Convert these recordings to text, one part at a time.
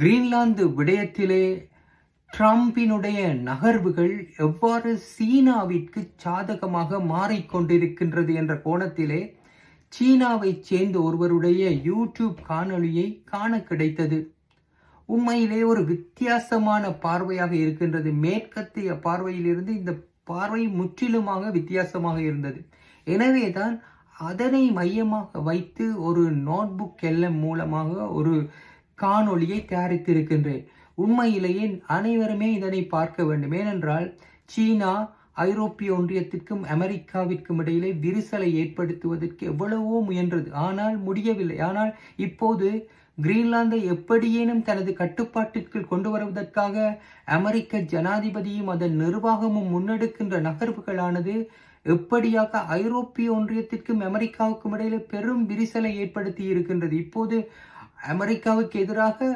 Greenland விடயத்திலே ட்ரம்பினுடைய நகர்வுகள் எவ்வாறு சீனாவிற்கு சாதகமாக மாறிக்கொண்டிருக்கின்றது என்ற கோணத்திலே சீனாவைச் சேர்ந்த ஒருவருடைய யூடியூப் காணொளியை காண கிடைத்தது. உண்மையிலே ஒரு வித்தியாசமான பார்வையாக இருக்கின்றது. மேற்கத்திய பார்வையிலிருந்து இந்த பார்வை முற்றிலுமாக வித்தியாசமாக இருந்தது. எனவேதான் அதனை மையமாக வைத்து ஒரு நோட்புக் எல்லம் மூலமாக ஒரு காணொளியை தயாரித்திருக்கின்றேன். உண்மையிலேயே அனைவருமே இதனை பார்க்க வேண்டும். ஏனென்றால் சீனா ஐரோப்பிய ஒன்றியத்திற்கும் அமெரிக்காவிற்கும் இடையிலே விரிசலை ஏற்படுத்துவதற்கு எவ்வளவோ முயன்றது. ஆனால் முடியவில்லை. ஆனால் இப்போது கிரீன்லாந்தை எப்படியேனும் தனது கட்டுப்பாட்டிற்குள் கொண்டு வருவதற்காக அமெரிக்க ஜனாதிபதியும் அதன் நிர்வாகமும் முன்னெடுக்கின்ற நகர்வுகளானது எப்படியாக ஐரோப்பிய ஒன்றியத்திற்கும் அமெரிக்காவுக்கும் இடையில பெரும் விரிசலை ஏற்படுத்தி இருக்கின்றது. இப்போது அமெரிக்காவுக்கு எதிராக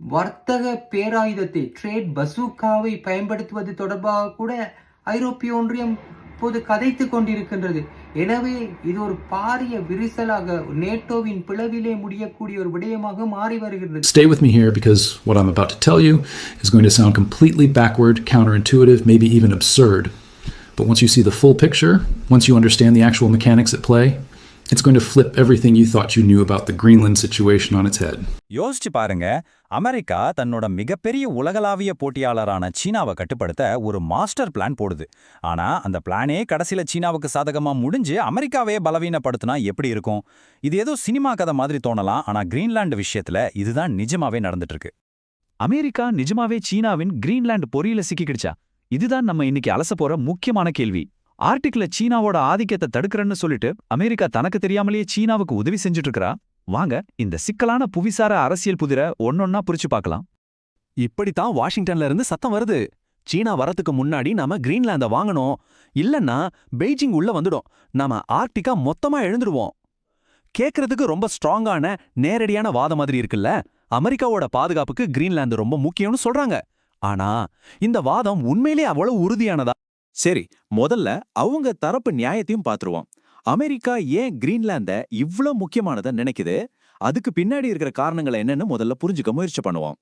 வர்த்தக பேராயுதத்தை ட்ரேட் பசூக்காவை பயன்படுத்துவது தொடர்பாக கூட ஐரோப்பிய ஒன்றியம் இப்போது கதைத்து கொண்டிருக்கின்றது எனவே இது ஒரு பாரிய விரிசலாக நேட்டோவின் பிளவிலே முடியக்கூடிய ஒரு விடயமாக மாறி வருகின்றது Stay with me here because what I'm about to tell you is going to sound completely backward, counterintuitive, maybe even absurd. But once you see the full picture, once you understand the actual mechanics at play, it's going to flip everything you thought you knew about the Greenland situation on its head. யோசிச்சு பாருங்க. America தன்னோட மிகப்பெரிய உலகளாவிய போட்டியாளரான சீனாவை கட்டுப்படுத்த ஒரு master plan போடுது. ஆனா அந்த பிளானே கடைசியில சீனாவுக்கு சாதகமா முடிஞ்சு அமெரிக்காவே பலவீனப்படுத்தினா எப்படி இருக்கும்? இது ஏதோ சினிமா கதை மாதிரி தோணலாம் ஆனா கிரீன்லாண்டு விஷயத்துல இதுதான் நிஜமாவே நடந்துட்டு இருக்கு அமெரிக்கா நிஜமாவே சீனாவின் கிரீன்லாண்டு பொறியில சிக்கிக்கிடுச்சா? இதுதான் நம்ம இன்னைக்கு அலச போற முக்கியமான கேள்வி. ஆர்டிக்ல சீனாவோட ஆதிக்கத்தை தடுக்கிறேன்னு சொல்லிட்டு அமெரிக்கா தனக்கு தெரியாமலேயே சீனாவுக்கு உதவி செஞ்சுட்டு இருக்கறா வாங்க இந்த சிக்கலான புவிசார அரசியல் புதிர ஒன்னொன்னா புரிச்சு பார்க்கலாம் இப்படித்தான் வாஷிங்டன்ல இருந்து சத்தம் வருது. சீனா வரத்துக்கு முன்னாடி நாம கிரீன்லாந்த வாங்கணும். இல்லைன்னா பெய்ஜிங் உள்ள வந்துடும். நாம ஆர்டிகா மொத்தமா எழுந்துடுவோம். கேக்குறதுக்கு ரொம்ப ஸ்ட்ராங்கான நேரடியான வாதம் மாதிரி இருக்குல்ல? அமெரிக்காவோட பாதுகாப்புக்கு கிரீன்லாந்து ரொம்ப முக்கியம்னு சொல்றாங்க. ஆனா இந்த வாதம் உண்மையிலே அவ்வளவு உறுதியானதா? சரி முதல்ல அவங்க தரப்பு நியாயத்தையும் பார்த்துருவோம் அமெரிக்கா ஏன் கிரீன்லாந்த இவ்ளோ முக்கியமானதை நினைக்குது? அதுக்கு பின்னாடி இருக்கிற காரணங்களை என்னன்னு முதல்ல புரிஞ்சுக்க முயற்சி பண்ணுவோம்.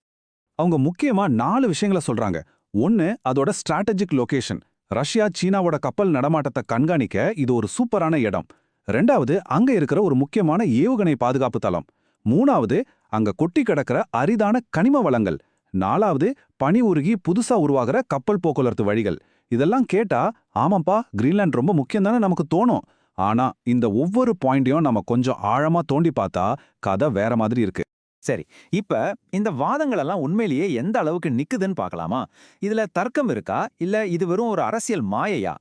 அவங்க முக்கியமா நாலு விஷயங்கள சொல்றாங்க. ஒன்னு அதோட ஸ்ட்ராட்டஜிக் லொகேஷன் ரஷ்யா சீனாவோட கப்பல் நடமாட்டத்தை கண்காணிக்க இது ஒரு சூப்பரான இடம். ரெண்டாவது அங்க இருக்கிற ஒரு முக்கியமான ஏவுகணை பாதுகாப்பு தளம். மூணாவது அங்க கொட்டி கிடக்கிற அரிதான கனிம வளங்கள். நாலாவது பனி உருகி புதுசா உருவாகிற கப்பல் போக்குவரத்து வழிகள். இதெல்லாம் கேட்டா ஆமாப்பா கிரீன்லாண்ட் ரொம்ப முக்கியம் தானே நமக்கு தோணும். ஆனா இந்த ஒவ்வொரு பாயிண்டையும் நம்ம கொஞ்சம் ஆழமா தோண்டி பார்த்தா கதை வேற மாதிரி இருக்கு. சரி இப்ப இந்த வாதங்கள் எல்லாம் உண்மையிலேயே எந்த அளவுக்கு நிக்குதுன்னு பார்க்கலாமா? இதுல தர்க்கம் இருக்கா? இல்ல இது வெறும் ஒரு அரசியல் மாயையா?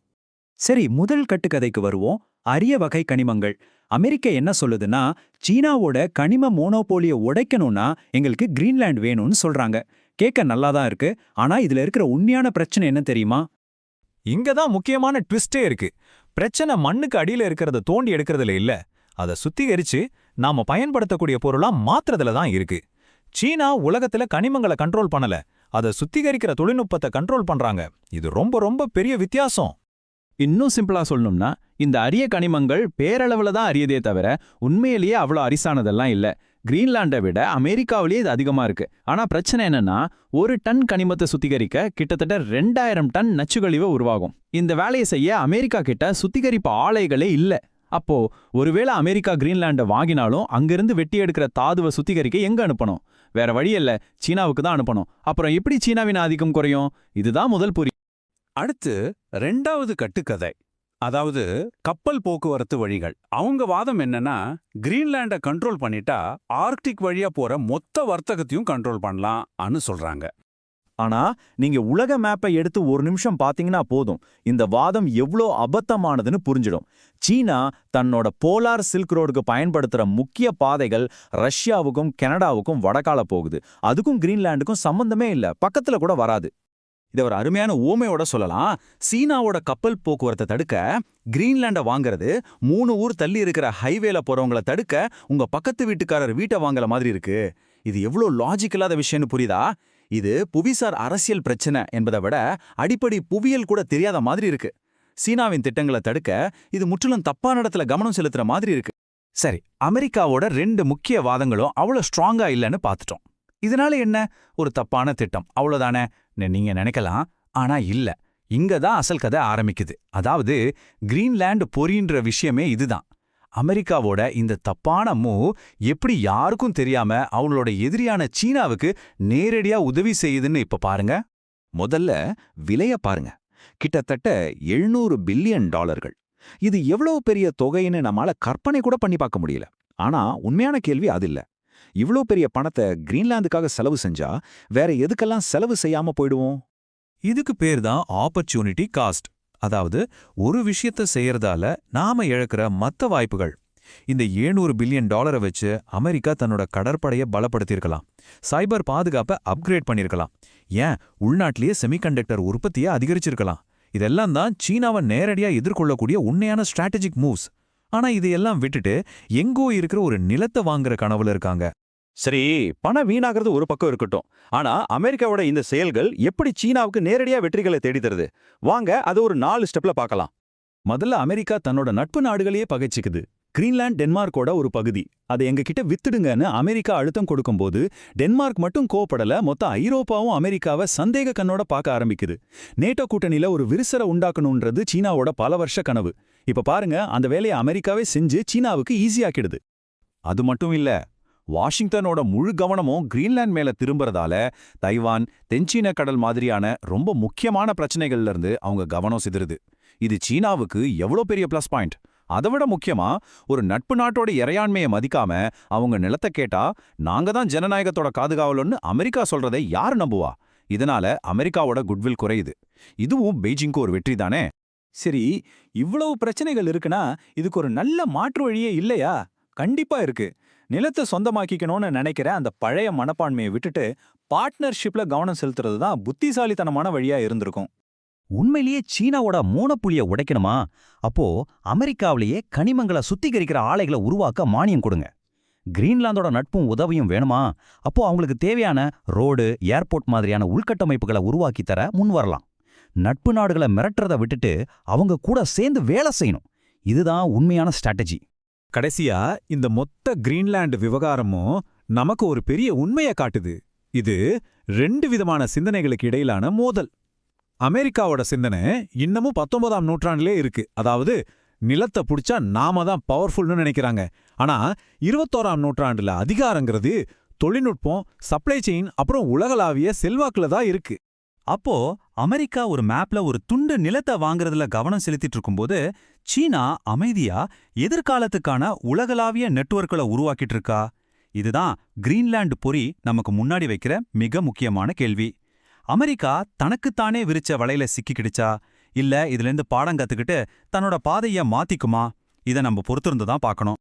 சரி முதல் கட்டுக்கதைக்கு வருவோம். அரிய வகை கனிமங்கள். அமெரிக்கா என்ன சொல்லுதுன்னா சீனாவோட கனிம மோனோபோலியை உடைக்கணும்னா எங்களுக்கு கிரீன்லாண்ட் வேணும்னு சொல்றாங்க. கேட்க நல்லா தான் இருக்கு. ஆனா இதுல இருக்கிற உண்மையான பிரச்சனை என்ன தெரியுமா? இங்க தான் முக்கியமான ட்விஸ்டே இருக்கு. பிரச்சனை மண்ணுக்கு அடியில இருக்கிறத தோண்டி எடுக்கிறதுல இல்ல. அதை சுத்திகரிச்சு நாம பயன்படுத்தக்கூடிய பொருளா மாத்துறதுல தான் இருக்கு. சீனா உலகத்துல கனிமங்களை கண்ட்ரோல் பண்ணல. அதை சுத்திகரிக்கிற தொழில்நுட்பத்தை கண்ட்ரோல் பண்றாங்க. இது ரொம்ப ரொம்ப பெரிய வித்தியாசம். இன்னும் சிம்பிளா சொல்லணும்னா இந்த அரிய கனிமங்கள் பேரளவுல தான் அரியதே தவிர உண்மையிலேயே அவ்வளோ அரிசானதெல்லாம் இல்ல. கிரீன்லாண்டை விட அமெரிக்காவிலேயே இது அதிகமா இருக்கு. ஆனா பிரச்சனை என்னன்னா ஒரு டன் கனிமத்தை சுத்திகரிக்க கிட்டத்தட்ட ரெண்டாயிரம் டன் நச்சுக்கழிவு உருவாகும். இந்த வேலையை செய்ய அமெரிக்கா கிட்ட சுத்திகரிப்பு ஆலைகளே இல்ல. அப்போ ஒருவேளை அமெரிக்கா கிரீன்லாண்டை வாங்கினாலும் அங்கிருந்து வெட்டி எடுக்கிற தாதுவை சுத்திகரிக்க எங்க அனுப்பணும்? வேற வழி இல்ல. சீனாவுக்கு தான் அனுப்பணும். அப்புறம் எப்படி சீனாவின் ஆதிக்கம் குறையும்? இதுதான் முதல் புரி அடுத்து ரெண்டாவது கட்டுக்கதை. அதாவது கப்பல் போக்குவரத்து வழிகள். அவங்க வாதம் என்னன்னா கிரீன்லாண்டை கண்ட்ரோல் பண்ணிட்டா ஆர்க்டிக் வழியா போற மொத்த வர்த்தகத்தையும் கண்ட்ரோல் பண்ணலாம் அனு சொல்றாங்க. ஆனா நீங்க உலக மேப்பை எடுத்து ஒரு நிமிஷம் பாத்தீங்கன்னா போதும். இந்த வாதம் எவ்ளோ அபத்தமானதுன்னு புரிஞ்சிடும். சீனா தன்னோட போலார் சில்க் ரோடுக்கு பயன்படுத்துற முக்கிய பாதைகள் ரஷ்யாவுக்கும் கனடாவுக்கும் வடக்கால போகுது. அதுக்கும் கிரீன்லாண்டுக்கும் சம்பந்தமே இல்ல. பக்கத்துல கூட வராது. இதை ஒரு அருமையான ஊமையோட சொல்லலாம். சீனாவோட கப்பல் போக்குவரத்தை தடுக்க கிரீன்லாண்டை வாங்குறது மூணு ஊர் தள்ளி இருக்கிற ஹைவேல போறவங்கள தடுக்க உங்க பக்கத்து வீட்டுக்காரர் வீட்டை வாங்கல மாதிரி இருக்கு. இது எவ்வளோ லாஜிக் இல்லாத விஷயம்னு புரியுதா? இது புவிசார் அரசியல் பிரச்சனை என்பதை விட அடிப்படை புவியியல் கூட தெரியாத மாதிரி இருக்கு. சீனாவின் திட்டங்களை தடுக்க இது முற்றிலும் தப்பான இடத்துல கவனம் செலுத்துற மாதிரி இருக்கு. சரி அமெரிக்காவோட ரெண்டு முக்கிய வாதங்களும் அவ்வளோ ஸ்ட்ராங்கா இல்லைன்னு பார்த்துட்டோம் இதனால என்ன? ஒரு தப்பான திட்டம். அவ்வளோதானே நீங்க நினைக்கலாம். ஆனா இல்ல. இங்க தான் அசல் கதை ஆரம்பிக்குது. அதாவது கிரீன்லேண்டு பொறின்ற விஷயமே இதுதான். அமெரிக்காவோட இந்த தப்பான மூவ் எப்படி யாருக்கும் தெரியாம அவங்களோட எதிரியான சீனாவுக்கு நேரடியா உதவி செய்யுதுன்னு இப்ப பாருங்க. முதல்ல விலைய பாருங்க. கிட்டத்தட்ட எழுநூறு பில்லியன் டாலர்கள். இது எவ்வளவு பெரிய தொகைன்னு நம்மால கற்பனை கூட பண்ணி பார்க்க முடியல. ஆனா உண்மையான கேள்வி அது இல்ல. இவ்ளோ பெரிய பணத்தை கிரீன்லாந்துக்காக செலவு செஞ்சா வேற எதுக்கெல்லாம் செலவு செய்யாம போயிடுவோம்? இதுக்கு பேர் தான் ஆப்பர்ச்சுனிட்டி காஸ்ட். அதாவது ஒரு விஷயத்த செய்யறதால நாம இழக்கிற மத்த வாய்ப்புகள். இந்த 700 பில்லியன் டாலரை வச்சு அமெரிக்கா தன்னோட கடற்படையை பலப்படுத்தியிருக்கலாம். சைபர் பாதுகாப்பை அப்கிரேட் பண்ணியிருக்கலாம். ஏன்? உள்நாட்டிலேயே செமிகண்டக்டர் உற்பத்தியை அதிகரிச்சிருக்கலாம். இதெல்லாம் தான் சீனாவை நேரடியா எதிர்கொள்ளக்கூடிய உண்மையான ஸ்ட்ராட்டஜிக் மூவ்ஸ். ஆனா இதையெல்லாம் விட்டுட்டு எங்கோ இருக்கிற ஒரு நிலத்தை வாங்குற கனவுல இருக்காங்க. சரி பணம் வீணாகிறது ஒரு பக்கம் இருக்கட்டும். ஆனா அமெரிக்காவோட இந்த செயல்கள் எப்படி சீனாவுக்கு நேரடியா வெற்றிகளை தேடித்தருது வாங்க அது ஒரு நாலு ஸ்டெப்ல பார்க்கலாம். முதல்ல அமெரிக்கா தன்னோட நட்பு நாடுகளையே பகைச்சிக்குது. கிரீன்லாண்ட் டென்மார்க்கோட ஒரு பகுதி. அதை எங்ககிட்ட வித்துடுங்கன்னு அமெரிக்கா அழுத்தம் கொடுக்கும்போது டென்மார்க் மட்டும் கோவப்படல மொத்த ஐரோப்பாவும் அமெரிக்காவை சந்தேக கண்ணோட பார்க்க ஆரம்பிக்குது. நேட்டோ கூட்டணியில ஒரு விரிசலை உண்டாக்கணுன்றது சீனாவோட பல வருஷ கனவு. இப்ப பாருங்க அந்த வேலையை அமெரிக்காவே செஞ்சு சீனாவுக்கு ஈஸியாக்கிடுது அது மட்டும் இல்ல வாஷிங்டனோட முழு கவனமும் கிரீன்லாந்து மேல திரும்புறதால தைவான் தென்சீன கடல் மாதிரியான ரொம்ப முக்கியமான பிரச்சனைகள்ல இருந்து அவங்க கவனம் சிதறுது. இது சீனாவுக்கு எவ்வளோ பெரிய ப்ளஸ் பாயிண்ட் அதை விட முக்கியமா ஒரு நட்பு நாட்டோட இறையாண்மையை மதிக்காம அவங்க நிலத்தை கேட்டா நாங்க தான் ஜனநாயகத்தோட காதுகாவலன்னு அமெரிக்கா சொல்றதை யார் நம்புவா? இதனால அமெரிக்காவோட குட்வில் குறையுது. இதுவும் பெய்ஜிங்க்கு ஒரு வெற்றி தானே? சரி இவ்வளவு பிரச்சனைகள் இருக்குன்னா இதுக்கு ஒரு நல்ல மாற்று வழியே இல்லையா? கண்டிப்பா இருக்கு. நிலத்தை சொந்தமாக்கிக்கணும்னு நினைக்கிற அந்த பழைய மனப்பான்மையை விட்டுட்டு பார்ட்னர்ஷிப்ல கவனம் செலுத்துறது தான் புத்திசாலித்தனமான வழியா இருந்திருக்கும். உண்மையிலேயே சீனாவோட மூனப்புளியை உடைக்கணுமா? அப்போ அமெரிக்காவிலேயே கனிமங்களை சுத்திகரிக்கிற ஆலைகளை உருவாக்க மானியம் கொடுங்க. கிரீன்லாந்தோட நட்பும் உதவியும் வேணுமா? அப்போ அவங்களுக்கு தேவையான ரோடு ஏர்போர்ட் மாதிரியான உள்கட்டமைப்புகளை உருவாக்கி தர முன் வரலாம் நட்பு நாடுகளை மிரட்டுறதை விட்டுட்டு அவங்க கூட சேர்ந்து வேலை செய்யணும். இதுதான் உண்மையான ஸ்ட்ராட்டஜி கடைசியா இந்த மொத்த கிரீன்லாண்டு விவகாரமும் நமக்கு ஒரு பெரிய உண்மையை காட்டுது. இது ரெண்டு விதமான சிந்தனைகளுக்கு இடையிலான மோதல். அமெரிக்காவோட சிந்தனை இன்னமும் பத்தொன்பதாம் நூற்றாண்டிலே இருக்கு. அதாவது நிலத்தை புடிச்சா நாம தான் பவர்ஃபுல்னு நினைக்கிறாங்க. ஆனா இருபத்தோராம் நூற்றாண்டுல அதிகாரங்கிறது தொழில்நுட்பம் சப்ளை செயின் அப்புறம் உலகளாவிய செல்வாக்குல தான் இருக்கு. அப்போ அமெரிக்கா ஒரு மேப்ல ஒரு துண்டு நிலத்தை வாங்குறதுல கவனம் செலுத்திட்டு இருக்கும்போது சீனா அமைதியா எதிர்காலத்துக்கான உலகளாவிய நெட்வொர்க்களை உருவாக்கிட்டு இருக்கா? இதுதான் கிரீன்லாண்டு பொறி நமக்கு முன்னாடி வைக்கிற மிக முக்கியமான கேள்வி. அமெரிக்கா தனக்குத்தானே விரிச்ச வலையில சிக்கிக்கிடுச்சா இல்ல இதுல இருந்து பாடம் கத்துக்கிட்டு தன்னோட பாதைய மாத்திக்குமா? இதை நம்ம பொறுத்திருந்து தான் பார்க்கணும்.